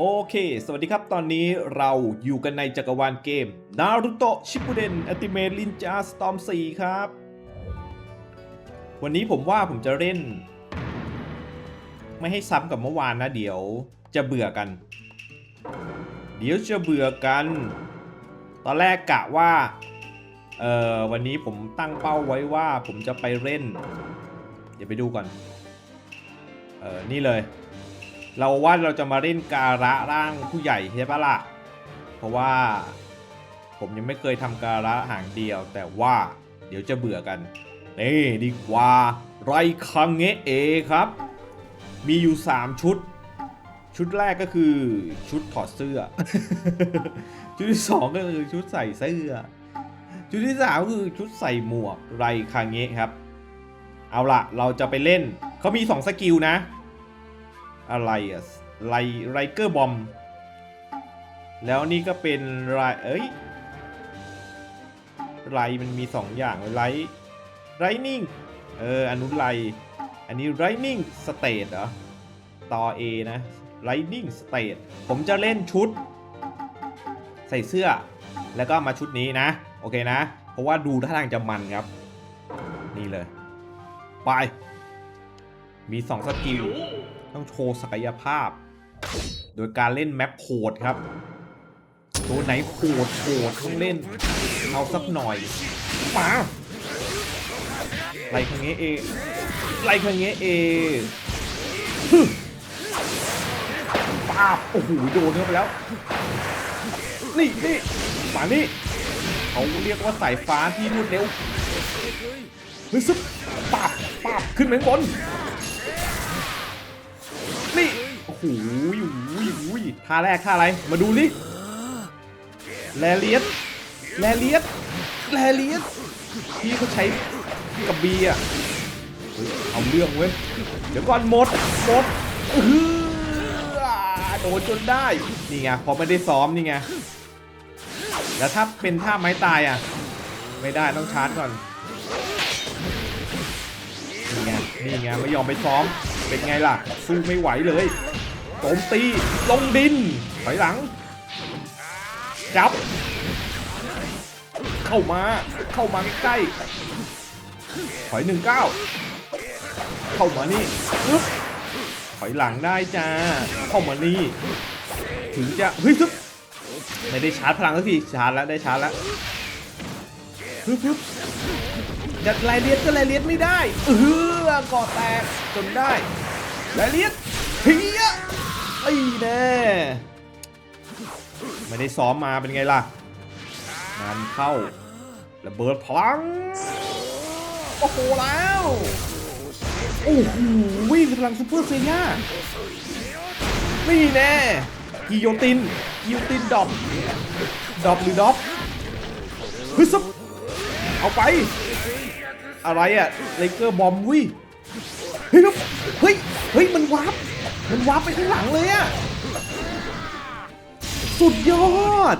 โอเค สวัสดีครับ ตอนนี้เราอยู่กันในจักรวาลเกม Naruto Shippuden Ultimate Ninja Storm 4 ครับ วันนี้ผมว่าผมจะเล่น ไม่ให้ซ้ำกับเมื่อวานนะ เดี๋ยวจะเบื่อกัน เดี๋ยวจะเบื่อกัน ตอนแรกกะว่า เอ่อ วันนี้ผมตั้งเป้าไว้ว่าผมจะไปเล่น เดี๋ยวไปดูก่อน เออนี่เลย เราว่าเราจะมาเล่นการะร่างผู้ใหญ่ใช่ปะล่ะ เพราะว่าผมยังไม่เคยทำการะหางเดียว แต่ว่าเดี๋ยวจะเบื่อกัน นี่ดีกว่าไรคังเงะเอครับ มีอยู่ 3 ชุด ชุดแรกก็คือชุดถอดเสื้อ ชุดที่2ก็คือชุดใส่เสื้อ ชุดที่สามก็คือชุดใส่หมวกไรคังเงะครับ เอาล่ะเราจะไปเล่นเขามี 2 สกิลนะ อะไรอะไลไรเกอร์บอม แล้วนี่ก็เป็นไรเอ้ยไรมันมี 2 อย่างไรไรนิ่งเอออันนู้นไรอันนี้ไรนิ่งสเตทเหรอต่อ A นะไรนิ่งสเตทผมจะเล่นชุด ใส่เสื้อ แล้วก็มาชุดนี้นะ โอเคนะ เพราะว่าดูท่าทางจะมันครับ นี่เลย ไป มี 2 สกิล ต้องโชว์ศักยภาพ โดยการเล่นแมปโหดครับ ตัวไหนโหดโหดต้องเล่น เอาสักหน่อยมาไล่ครั้งนี้เอไล่ครั้งนี้เอป้าบโอ้โหโดนเข้าไปแล้ว นี่นี่มานี่เขาเรียกว่าสายฟ้าที่รวดเร็วเฮ้ยซึบป้าบป้าบขึ้นไปข้างบน โอ้โหอุ้ยท่าแรกท่าอะไร มาดูดิแลเลียสแลเลียสแลเลียสพี่เขาใช้กับบีอะเอาเรื่องเว้ย เดี๋ยวก่อนหมดหมดอื้อโดนจนได้ นี่ไงพอไม่ได้ซ้อมนี่ไง แล้วถ้าเป็นท่าไม้ตายอะ ไม่ได้ต้องชาร์จก่อน นี่ไง นี่ไงไม่ยอมไปซ้อม เป็นไงล่ะ สู้ไม่ไหวเลย โจมตี ลงดินถอยหลัง จับ เข้ามา เข้ามาใกล้ ถอยหนึ่งเก้า เข้ามานี่ปึ๊บถอยหลังได้จ้า เข้ามานี่ ถึงจะ เฮ้ยซึบไม่ได้ชาร์จพลังสักที ชาร์จแล้ว ได้ชาร์จแล้วปึ๊บปึ๊บจะไลเลียดก็ไลเลียดไม่ได้ เออก่อแตกจนได้ไลเลียดเฮีย อ้แน่ไม่ได้ซ้อมมาเป็นไงล่ะ งานเข้าระเบิดพลัง โอ้โหแล้วโอ้โหวิ่งพลังซูเปอร์เซียนี่แน่กิโยตินกิโยตินดรอปดรอปหรือดรอปเฮ้ยซับเอาไป อะไรอะเลเกอร์บอมวิเฮ้ยเฮ้ยเฮ้ยมันวาร์ป มันวาร์ปไปข้างหลังเลยอะสุดยอด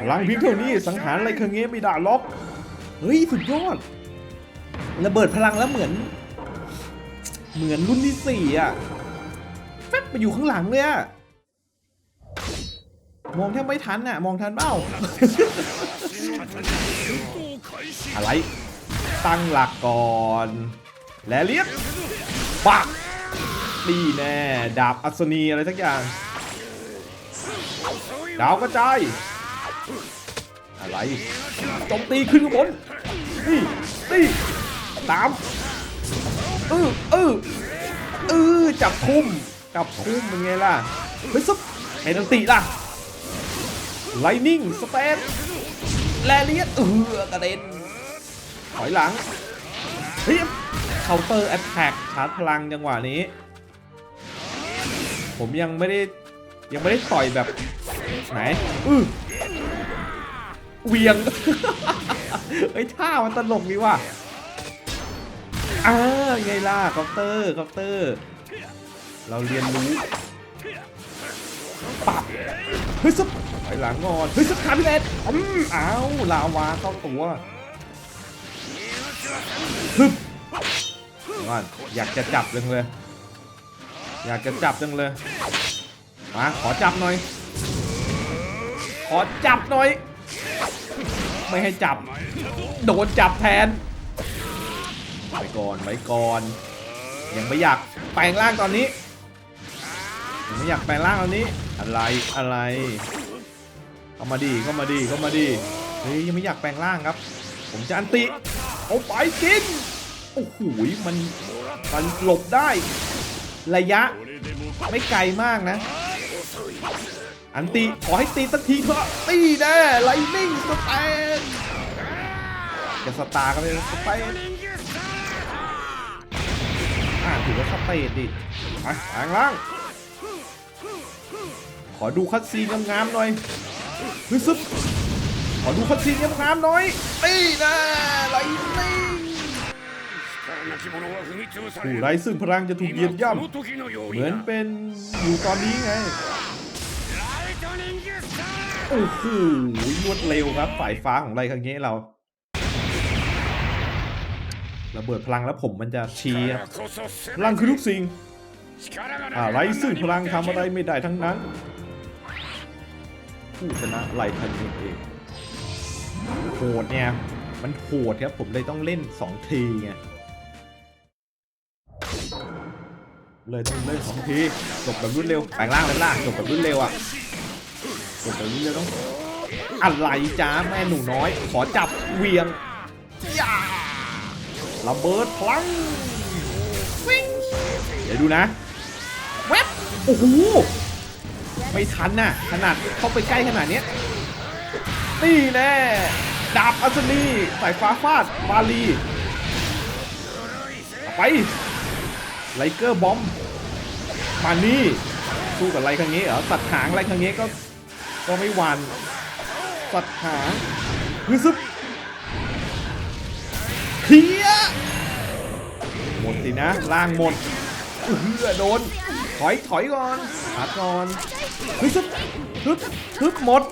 พลังเพียงเท่านี้สังหารอะไรเคงเงี้ไม่ได้หรอก เฮ้ย สุดยอด ระเบิดพลังแล้วเหมือน เหมือนรุ่นที่สี่อะแฟบไปอยู่ข้างหลังเลยอะมองแทบไม่ทันอะมองทันเปล่า อะไร ตั้งหลักก่อน และเลียดปักดีแน่ดาบอัศนีอะไรสักอย่าง ดาวกระจาย อะไรโจมตีขึ้นข้างบนนี่นี่ตามเออเออเออจับทุ่มจับทุ่มเป็นไงล่ะเฮ้ยซุปไอ้ดันติล่ะไลนิ่งสเปนแลเลียดเออกระเด็นถอยหลังเฮ้ย เคาน์เตอร์แอตแทกชาร์จพลังจังหวะนี้ ผมยังไม่ได้ยังไม่ได้ต่อยแบบไหนอือเวียงไอ้ท่ามันตลกดีว่ะอ่าไงล่ะเคาน์เตอร์เคาน์เตอร์ เราเรียนรู้ปับเฮ้ยซุปถอยหลังก่อนเฮ้ยซุปคาร์บิเลตอืมอ้าวลาวาเข้าตัวฮึบเดี๋ยว ก่อนอยากจะจับเลยเลย อยากจะจับจังเลย มาขอจับหน่อย ขอจับหน่อย ไม่ให้จับ โดนจับแทนไวก่อนไว้ก่อน ยังไม่อยากแปลงร่างตอนนี้ยังไม่อยากแปลงร่างตอนนี้ อะไรอะไรเข้ามาดีเข้ามาดีเข้ามาดีเฮ้ยยังไม่อยากแปลงร่างครับ ผมจะอันติเอาไปกิน โอ้โหมันมันหลบได้ ระยะไม่ไกลมากนะ อันตีขอให้ตีสักทีเถอะตีแน่ไลนิ่งสแตนจะสตาร์กันเลยสเตนอ่าถือว่าสเตนดิไปทางล่าง ขอดูคัดซีนงามๆหน่อยฮึซึบขอดูคัดซีนงามๆหน่อยตีแน่ไลนิ่ง ผู้ไร้ซึ่งพลังจะถูกเยียบย่ำเหมือนเป็นอยู่ตอนนี้ไงโอ้โหรวดเร็วครับฝ่ายฟ้าของไรครั้งนี้เราระเบิดพลังแล้วผมมันจะชี้ครับพลังคือทุกสิ่งอะไรซึ่งพลังทำอะไรไม่ได้ทั้งนั้น ผู้ชนะไรครั้งนี้เองโหดเนี่ย มันโหดครับผมเลยต้องเล่นสองทีไง เลยต้องเล่นสองทีจบแบบรวดเร็วแปลงร่างเลยล่ะจบแบบรวดเร็วอะจบแบบรวดเร็วต้องอะไรจ้าแม่หนูน้อย ขอจับเวียงยาระเบิดพลังวิ่งเดี๋ยวดูนะแวบโอ้โหไม่ทันน่ะขนาดเข้าไปใกล้ขนาดนี้นี่แน่ดาบอัศนีสายฟ้าฟาดบาลีไป ไลเกอร์บอมมานี่สู้กับไรครั้งนี้เหรอสัตว์หางไรครั้งนี้ก็ก็ไม่หวันสัตว์หางฮึซึบเฮียหมดสินะล่างหมดเฮือโดนถอยถอยก่อนหาก่อนฮึซึบฮึบฮึบหมด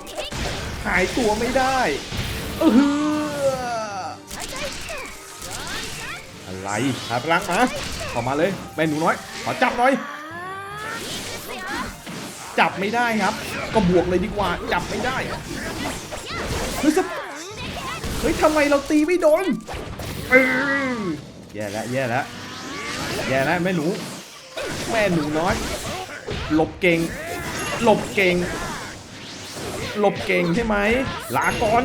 หายตัวไม่ได้เออ อะไรหาพลังมาเข้ามาเลยแม่หนูน้อย ขอจับหน่อย จับไม่ได้ครับ ก็บวกเลยดีกว่า จับไม่ได้เฮ้ยสเฮ้ยทำไมเราตีไม่โดนเออแย่แล้วแย่แล้วแย่แล้วแม่หนู แม่หนูน้อย หลบเก่ง หลบเก่ง หลบเก่งใช่ไหมลาก่อน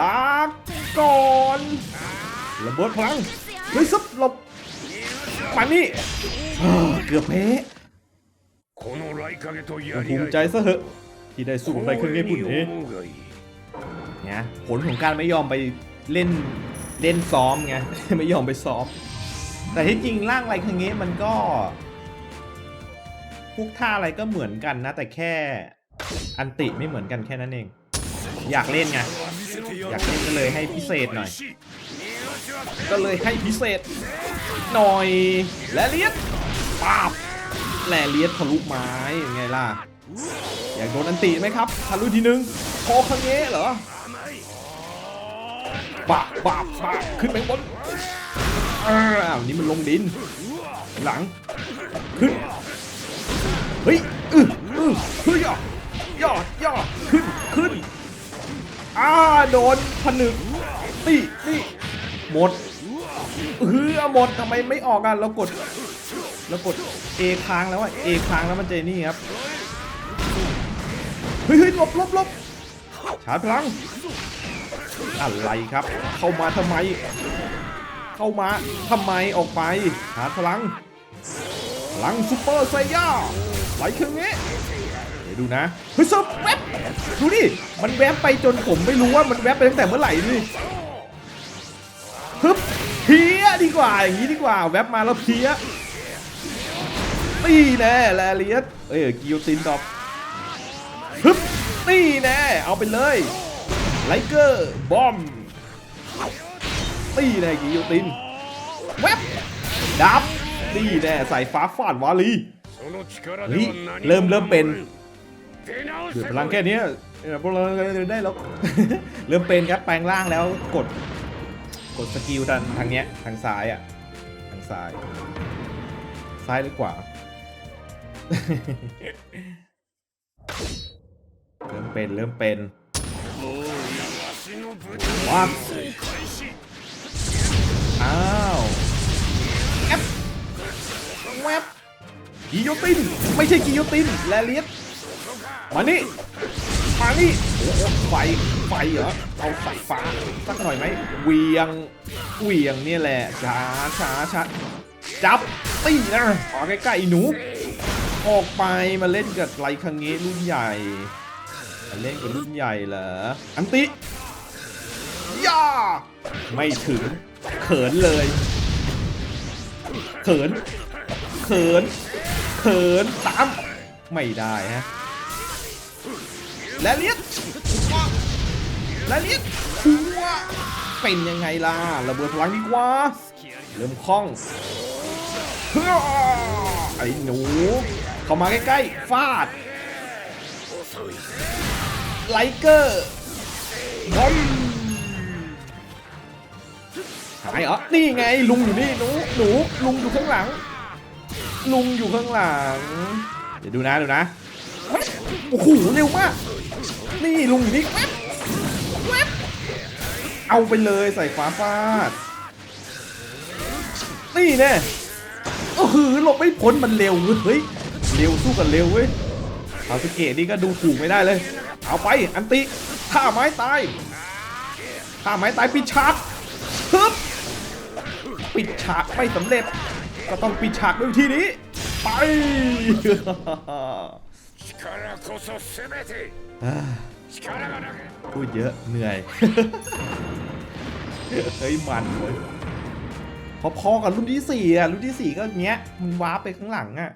ลาก่อนระเบิดพลัง เฮ้ยซับหลบมานี่เกือบแพ้ภูมิใจซะเถอะ ที่ได้สู้ไปขึ้นเงี้ยปุ่นเองนะผลของการไม่ยอมไปเล่นเล่นซ้อมไงไม่ยอมไปซ้อม แต่ที่จริงร่างไรเครื่งนี้มันก็พวกท่าอะไรก็เหมือนกันนะ แต่แค่อันติไม่เหมือนกันแค่นั้นเอง อยากเล่นไง อยากเล่นก็เลยให้พิเศษหน่อย ก็เลยให้พิเศษ หน่อยและเลียดปาบแลเลียดทะลุไม้ยังไงล่ะ อยากโดนอันติไหมครับทะลุทีนึงโคคังเงะเหรอปะปะปะขึ้นไปบนอ้าวนี่มันลงดิน หลัง ขึ้น เฮ้ยอืออือเฮ้ยย่อย่อย่อขึ้นขึ้นอ้าโดนผนึกนี่นี่ หมดเออหมดทำไมไม่ออกอะเรากดเรากด A ค้างแล้วอะ A ค้างแล้วมันจะนี่ครับเฮ้ยเฮ้ยหลบหลบหลบชาร์จพลัง อะไรครับ เข้ามาทำไม เข้ามาทำไมออกไปชาร์จพลัง พลังซูเปอร์ไซย่าไหลเครื่องนี้เดี๋ยวดูนะเฮ้ยเซับแวบดูดิ มันแวบไปจนผมไม่รู้ว่ามันแวบไปตั้งแต่เมื่อไหร่ดิึบเพี้ยดีกว่าอย่างนี้ดีกว่า แวบมาแล้วเพี้ยตีแน่แลเลียสเอ้ยกิโยตินดอกฮึบตีแน่เอาไปเลยไลเกอร์บอมตีแน่กิโยตินแวบดับตีแน่ใส่ฟ้าฟาดวาลีนี่เริ่มเริ่มเป็นเดือดพลังแค่นี้พวกเราได้แล้วเริ่มเป็นครับแปลงร่างแล้วกด กดสกิลดันทางเนี้ยทางซ้ายอะ ทางซ้าย ซ้ายหรือขวาเริ่มเป็นเริ่มเป็นว้าวอ้าวแอปแวบกิโยติน ไม่ใช่กิโยตินแลเลียตมานี่ มานี่โอ้โหไฟ ไฟเหรอ เอาไฟฟ้า สักหน่อยไหมเวียง เวียงเนี่ยแหละช้าช้าช้าจับตีนะออกใกล้ๆไอ้หนู ออกไปมาเล่นกับไรคังเงะรุ่นใหญ่มาเล่นกับรุ่นใหญ่เหรอ อันติย่าไม่ถึง เขินเลย เขิน เขิน เขินตาม ไม่ได้ฮะ และเลียดและเลียดชัวเป็นยังไงล่ะระเบิดพลังดีกว่าเริ่มคล่องไอ้หนู เข้ามาใกล้ๆฟาดไลเกอร์บอมหายเหรอนี่ไงลุงอยู่นี่หนูหนูลุงอยู่ข้างหลัง ลุงอยู่ข้างหลัง เดี๋ยวดูนะดูนะโอ้โหเร็วมาก นี่ลุงอยู่นี่แว๊บแว๊บเอาไปเลยใส่ฟ้าฟาด นี่แน่โอ้โหหลบไม่พ้นมันเร็วเฮ้ยเร็วสู้กันเร็วเว้ยเอาสเกตนี่ก็ดูถูกไม่ได้เลย เอาไปอันติท่าไม้ตายท่าไม้ตายปิดฉากฮึบปิดฉากไม่สำเร็จ ก็ต้องปิดฉากด้วยวิธีนี้ ไป พูดเยอะเหนื่อย เฮ้ยมันเลพอๆกับรุ่นที่สี่อะ รุ่นที่สี่ก็เงี้ย มันว้าไปข้างหลังอะ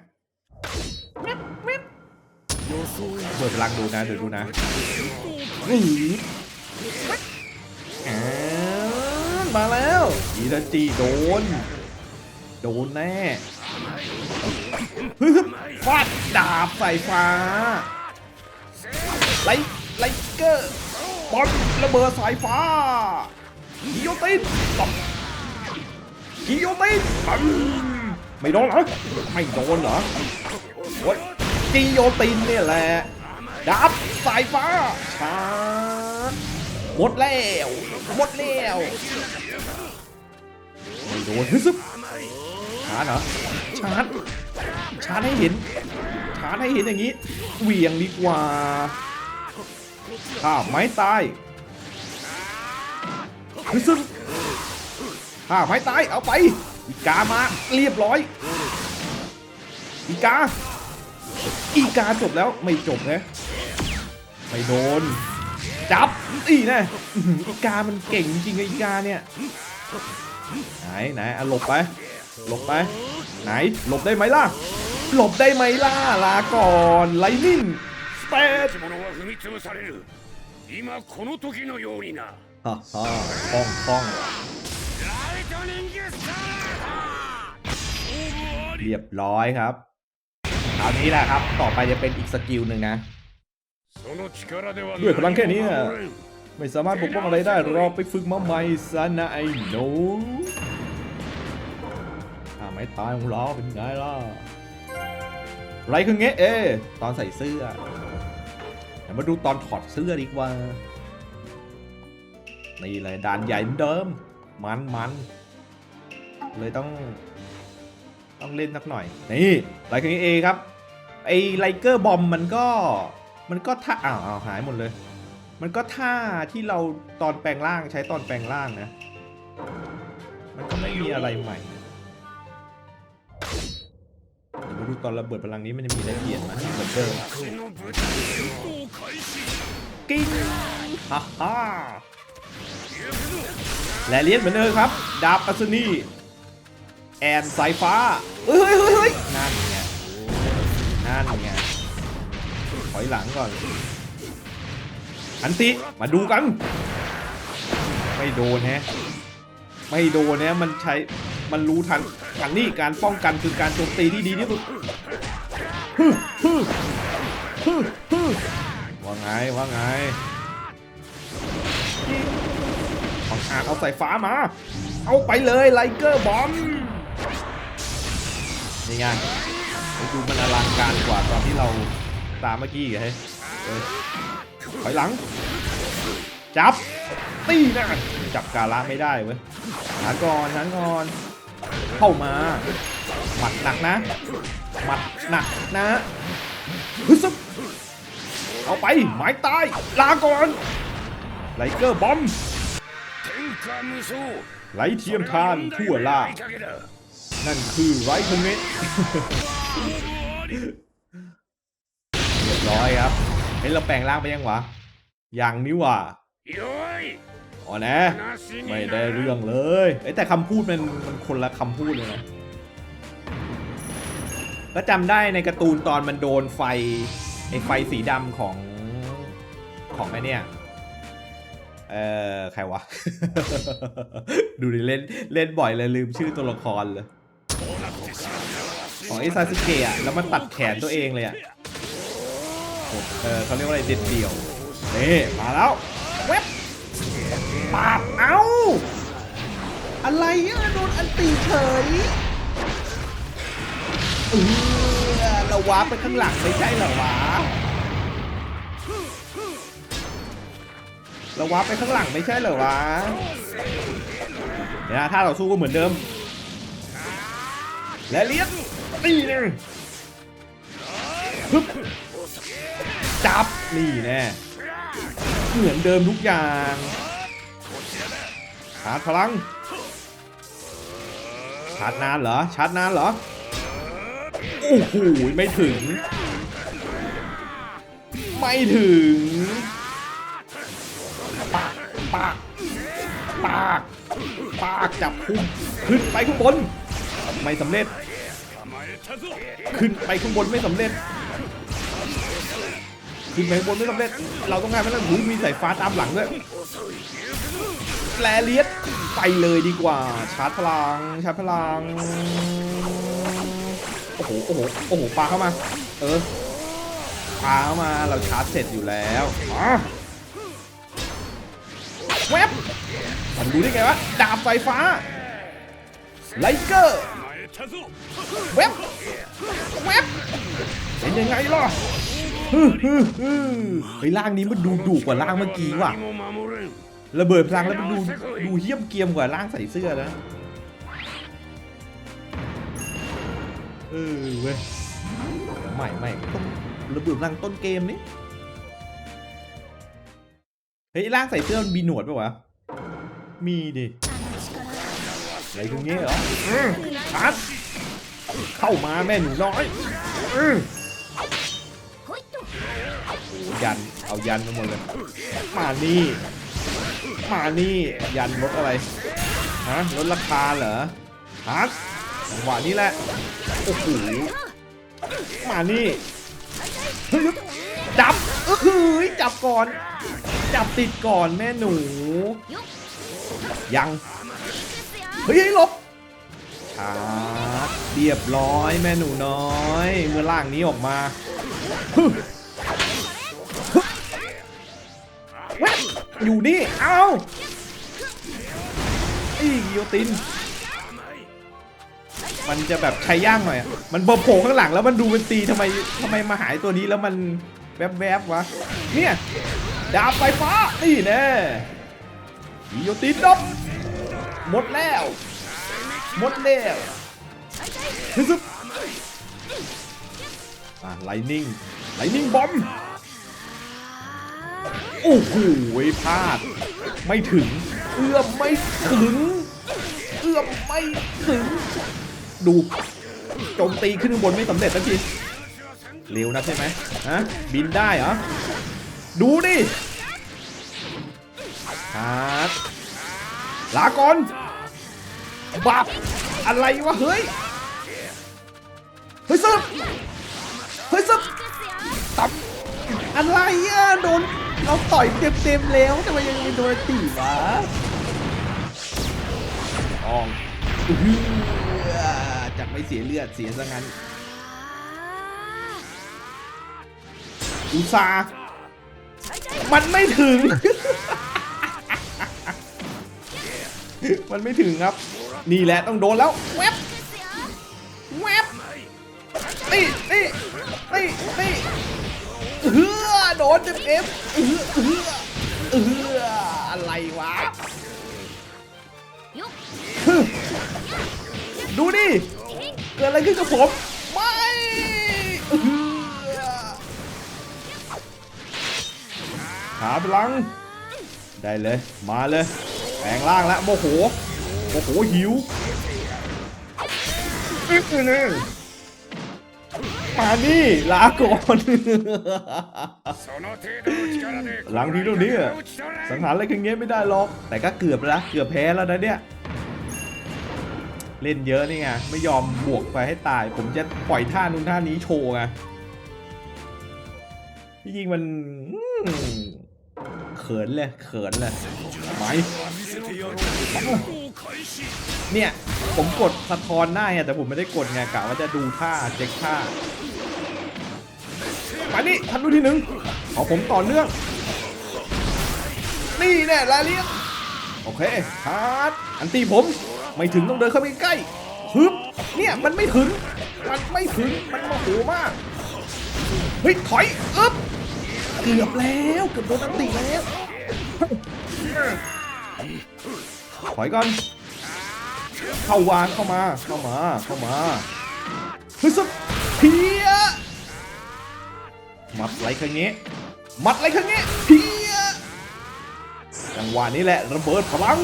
เปิดพลังดูนะเดี๋ยวดูนะมาแล้วอีทัจีโดน โดนแน่ฟาดดาบใส่ฟ้าไร ไลเกอร์บอลระเบิดสายฟ้ากิโยตินตบกิโยตินปังไม่โดนเหรอไม่โดนเหรอโอ้ยกิโยตินเนี่ยแหละดาบสายฟ้าชาร์จหมดแล้วหมดแล้วไม่โดนฮึซึบชาร์จเหรอชาร์จชาร์จให้เห็นชาร์จให้เห็นอย่างนี้เหวี่ยงดีกว่า ข้าไม้ตายคือซึ่งข้าไม้ตายเอาไป อีกามาเรียบร้อย อีกา อีกาจบแล้วไม่จบนะไม่โดน จับอีนะอีกามันเก่งจริงไออีกาเนี่ยไหนไหนอะหลบไปหลบไป ไหนหลบได้ไหมล่ะหลบได้ไหมล่ะลาก่อนไลนิ่ง เตท 者は踏み潰される今この時のようにな ฮ่าฮ่าคล่องคล่อง ライトニングスター เรียบร้อยครับคราวนี้แหละครับ ต่อไปจะเป็นอีกสกิลหนึ่งนะ その力では ด้วยพลังแค่นี้ 何 อะ も守れん ไม่สามารถปกป้องอะไรได้ เราไปฝึกมาใหม่ซะนะไอ้หนูอ่าไม่ตายของเราเป็นไงล่ะ ไรคือเงี้ยเอะตอนใส่เสื้อเ ดี๋ยวมาดูตอนถอดเสื้อดีกว่า นี่เลยด่านใหญ่เหมือนเดิม มันมันเลยต้อง ต้องเล่นสักหน่อย นี่ไรคือเอครับ ไอไลเกอร์บอมมันก็ มันก็ท่าอ้าวอ้าวหายหมดเลย มันก็ท่าที่เราตอนแปลงร่างใช้ตอนแปลงร่างนะ มันก็ไม่มีอะไรใหม่ เดี๋ยวดูตอนระเบิดพลังนี้มันจะมีอะไรเปลี่ยนมาเหมือนเดิมกินฮ่าฮ่าและเลียนเหมือนเดิมครับ ดาบอัสนีแอนสายฟ้าเฮ้ยเฮ้ยเฮ้ยนั่นไงนั่นไงถอยหลังก่อน อันติมาดูกัน ไม่โดนฮะไม่โดนนะมันใช้ มันรู้ทันทันนี่การป้องกันคือการโจมตีที่ดีที่สุดฮึ่มฮึ่มฮึ่มฮึ่มว่าไงว่าไงบังอาจเอาใส่ฟ้ามา เอาไปเลยไลเกอร์บอมนี่ไงดูมันอลังการกว่าตอนที่เราตามเมื่อกี้อีกเฮ้ยเออถอยหลัง จับ ตีนะจับกาละไม่ได้เว้ยหาก่อนหาก่อน เข้ามาหมัดหนักนะหมัดหนักนะฮึซึบเอาไปหมายตายลาก่อนไลเกอร์บอมไลเทียมทานทั่วล่า นั่นคือไรเทเมเรียบร้อยครับเห้ยเราแปลงร่างไปยังวะ อย่างนี้ว่ะ อ๋อนะ ไม่ได้เรื่องเลยเอ้แต่คำพูดมันมันคนละคำพูดเลยนะก็จำได้ในการ์ตูนตอนมันโดนไฟไอไฟสีดำของของไอเนี่ยเอ่อใครวะ ดูดิเล่นเล่นบ่อยเลยลืมชื่อตัวละครเลย ของไอซาสึเกะแล้วมันตัดแขนตัวเองเลยอะเออเขาเรียกว่าอะไรเด็ดเดี่ยวนี่มาแล้วเว็บ ปาบเอ้า อะไรอะโดนอันตีเฉยเออเราวาร์ปไปข้างหลังไม่ใช่เหรอวะเราวาร์ปไปข้างหลังไม่ใช่เหรอวะเนี่ยถ้าเราสู้ก็เหมือนเดิม และเลี้ยงนี่แน่ฮึบจับนี่แน่เหมือนเดิมทุกอย่างาร์จพลัง ชาร์จนานเหรอ ชาร์จนานเหรอ โอ้โห ไม่ถึง ไม่ถึง ปาก ปาก ปาก ปากจับคุมขึ้นไปข้างบน ไม่สำเร็จ ขึ้นไปข้างบนไม่สำเร็จขึ้นไปข้างบนไม่สำเร็จ เราต้องการไม่ต้องมีสายฟ้าตามหลังด้วย แลเลียดไปเลยดีกว่า ชาร์จพลัง ชาร์จพลัง โอ้โห โอ้โห โอ้โห ปาเข้ามา เออ ปาเข้ามา เราชาร์จเสร็จอยู่แล้วมาแวบมันดูได้ไงวะ ดาบไฟฟ้า ไลเกอร์เวบเวบเป็นยังไงล่ะฮึฮึฮึไอ้ล่างนี้มันดูดุกว่าล่างเมื่อกี้ว่ะ ระเบิดพลังแล้วมันดูดูเหี้ยมเกรียมกว่าร่างใส่เสื้อนะเออเว้ยใหม่ใหม่ต้องระเบิดพลังต้นเกมนี้เฮ้ยร่างใส่เสื้อมันมีหนวดปะวะมีดิอะไรตรงนี้เหรออืมชัดเข้ามาแม่หนูน้อยอืมโอ้ยันเอายันไปหมดเลยมานี่ มานี่ยันลดอะไรฮะลดราคาเหรอฮัทจังหวะนี้แหละโอ้โหมานี่จับเออหือจับก่อน จับติดก่อนแม่หนู ยังเฮ้ยหลบชาร์จเรียบร้อยแม่หนูน้อย เมื่อร่างนี้ออกมา อยู่นี่ เอาอีกิโยติน มันจะแบบใช้ย่างหน่อยอะมันโผล่ข้างหลังแล้วมันดูเป็นตีทำไมทำไมมาหายตัวนี้แล้วมันแวบๆวะ เนี่ยดาบไฟฟ้า นี่แน่กิโยตินดบหมดแล้ว หมดแล้วฮึซึบอะไลนิ่งไลนิ่งบอม โอ้โหพลาด ไม่ถึง เอื้อมไม่ถึง เอื้อมไม่ถึง ดูโจมตีขึ้นบนไม่สำเร็จสักทีเร็วนะใช่ไหมฮะบินได้เหรอ ดูดิครับลาก่อนบับอะไรวะ เฮ้ย เฮ้ยซึบเฮ้ยซึบตับอะไรอะ โดน เราต่อยเต็มๆแล้วทำไมยังไม่โดนตีวะอองอื้อหือจากไม่เสียเลือดเสียซะงั้นอุตส่าห์มันไม่ถึง มันไม่ถึงครับ นี่แหละต้องโดนแล้วแวบแวบตีนี่นี่นี่นี่เออ โดนเต็มเอฟเออเออเอออะไรวะ ดูดิ เกิดอะไรขึ้นกับผม ไม่หาพลัง ได้เลย มาเลย แปลงร่างแล้วโมโห โมโหหิวอื้อนี่ ปานี่ลาก่อนหลังทีตรงนี้สังหารอะไรกันเงี้ยไม่ได้หรอก แต่ก็เกือบแล้วเกือบแพ้แล้วนะเนี่ย เล่นเยอะนี่ไงไม่ยอมบวกไปให้ตาย ผมจะปล่อยท่านู้นท่านี้โชว์ไงที่จริงมันเขินเลยเขินเลยไหมเนี่ย ผมกดสะท้อนหน้าไงแต่ผมไม่ได้กดไงกะว่าจะดูท่าเช็คท่า มานี่ทันดูทีหนึ่งเอาผมต่อเนื่อง นี่แน่ลาเลียนโอเคฮาร์ดอันตีผม ไม่ถึงต้องเดินเข้าไปใกล้ฮึบเนี่ยมันไม่ถึง มันไม่ถึง มันโมโหมาก เฮ้ย ถอยอึ๊บเกือบแล้ว เกือบโดนอันตีแล้ว ถอยก่อน เข้าวางเข้ามา เข้ามา เข้ามาเฮ้ยสุดเพีย มัดไรครั้งนี้ มัดไรครั้งนี้เพียจังหวะนี้แหละระเบิดพลัง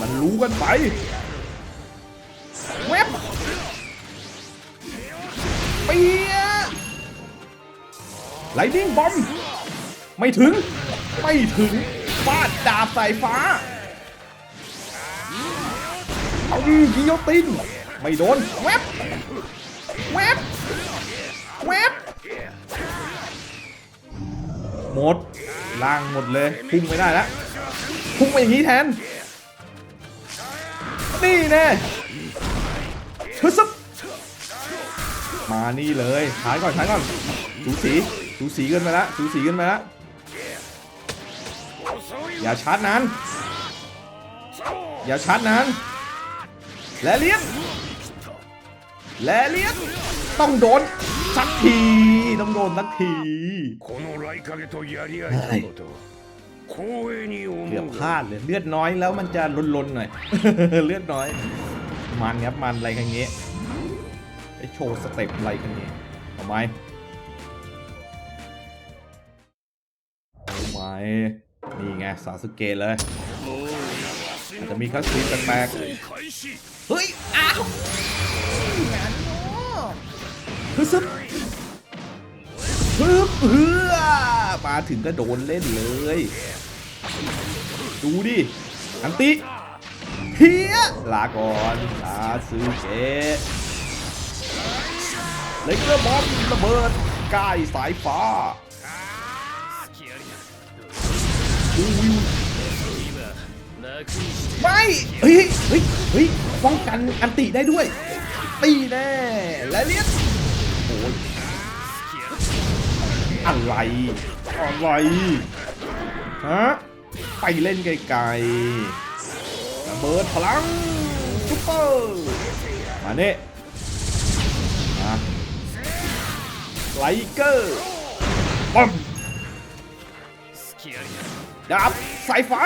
มันรู้กันไปเว็บเปียไลนิ่งบอมไม่ถึง ไม่ถึงฟาดดาบสายฟ้าเอาดิกิโยตินไม่โดนแวบแวบแวบ หมดล่างหมดเลยพุ่งไม่ได้แล้วพุ่งไปอย่างนี้แทน นี่แน่เฮ้ยซับมานี่เลยถ่ายก่อนถ่ายก่อนสูสีสูสีกันไปแล้วสูสีกันไปแล้วอย่าชาร์จนานอย่าชาร์จนานและเลี้ยงและเลี้ยงต้องโดนสักที ต้องโดนสักทีเกือบพลาดเลยเลือดน้อยแล้วมันจะล้นๆหน่อยเลือดน้อย มันครับมันอะไรกันเงี้ยไอโชว์สเต็ปอะไรกันเงี้ยเอาไหมเอาไหมนี่ไงสาสุเกะเลยจะมีคัสซีนแปลกเฮ้ยอ้าวงานเนาะคือซึบ ฮึบเฮือมาถึงก็โดนเล่นเลย ดูดิ อันติเฮียลาก่อนลาซื้อเจเลเกอร์บอมระเบิดใกล้สายฟ้าไม่เฮ้ยเฮ้ยเฮ้ยป้องกันอันติได้ด้วยตีแน่และเลียนโอ้ย อะไร อะไร ฮะ ไปเล่นไกลๆระเบิดพลังซุปเปอร์มาเน่มาไลเกอร์ปั๊มดาบสายฟ้า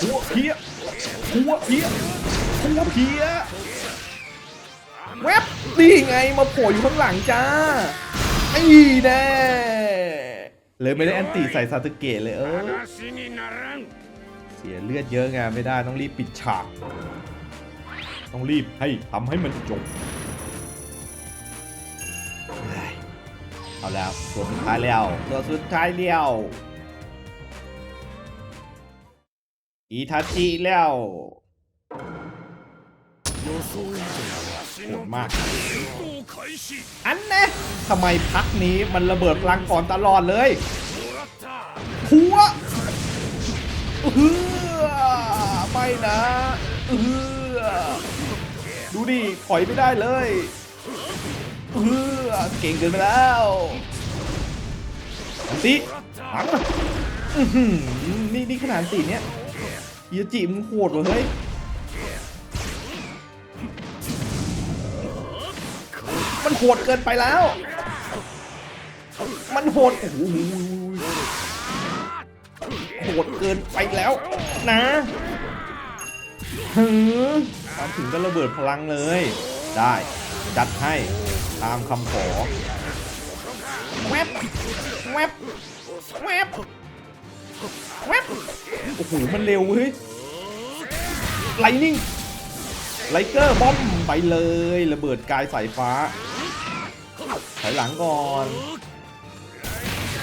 หัวเพี้ยหัวเพี้ยหัวเพี้ย แวบนี่ไงมาโผล่อยู่ข้างหลังจ้าไอ้แน่เลยไม่ได้แอนตี้ใส่ซาสเกะเลยเออเสียเลือดเยอะไงไม่ได้ต้องรีบปิดฉาก ต้องรีบให้ทำให้มันจบเอาแล้วตัวสุดท้ายแล้วตัวสุดท้ายแล้วอีทัชิแล้ว โหดมาก อันเนะทำไมพักนี้มันระเบิดพลังก่อนตลอดเลยหัวเฮือไม่นะเฮือดูดิถอยไม่ได้เลยเฮือเก่งเกินไปแล้วสีหลังนี่นี่ขนาดสีเนี้ยยูจิมึงโหดว่ะเลย มันโหดเกินไปแล้ว มันโหดโอ้โหโหดเกินไปแล้วนะหือตามถึงก็ระเบิดพลังเลย ได้จัดให้ตามคำขอแวบแวบแวบแวบโอ้โห มันเร็วเฮ้ยไลนิ่งไลเกอร์บอมไปเลย ระเบิดกายสายฟ้า ถอยหลังก่อน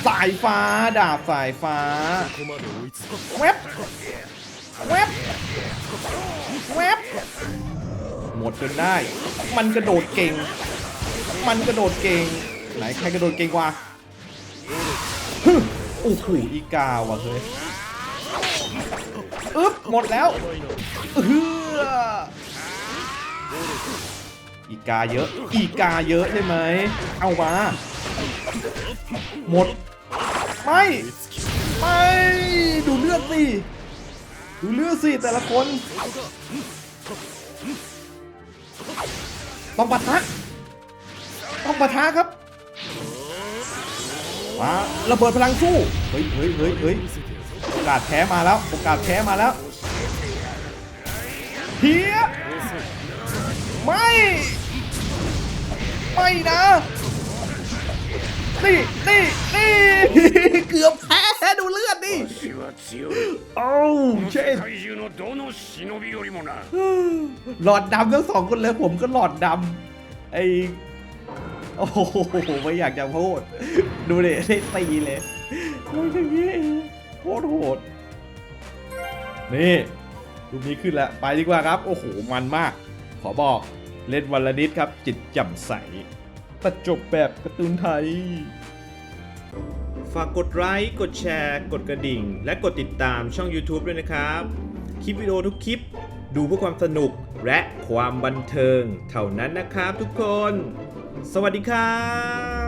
สายฟ้า ดาบสายฟ้าแวบแวบแวบหมดจนได้ มันกระโดดเก่ง มันกระโดดเก่ง ไหนใครกระโดดเก่งกว่าโอ้โหอีกาว่ะเฮ้ยอึ๊บหมดแล้วเฮือ อีกาเยอะ อีกาเยอะใช่ไหม เอามา หมด ไม่ ไม่ ดูเลือดสิ ดูเลือดสิแต่ละคน ต้องปะทะ ต้องปะทะครับ มาระเบิดพลังสู้ เฮ้ยเฮ้ยเฮ้ยเฮ้ยโอกาสแพ้มาแล้ว โอกาสแพ้มาแล้วเฮีย ไม่ ไม่นะนี่นี่นี่เกือบแพ้ดูเลือดดิเอ้เช่หลอดดำทั้งสองคนเลยผมก็หลอดดำไอโอ้โหไม่อยากจะพูด ดูเลยตีเลยมันอย่างี้โคตรโหด นี่รูปนี้ขึ้นแล้ว ไปดีกว่าครับ โอ้โห มันมาก ขอบอกเล่นวันละนิดครับ จิตจ่มใสประจบแบบการ์ตูนไทย ฝากกดไลค์กดแชร์ กดกระดิ่ง และกดติดตามช่อง YouTube ด้วยนะครับ คลิปวิดีโอทุกคลิป ดูเพื่อความสนุกและความบันเทิง เท่านั้นนะครับทุกคน สวัสดีครับ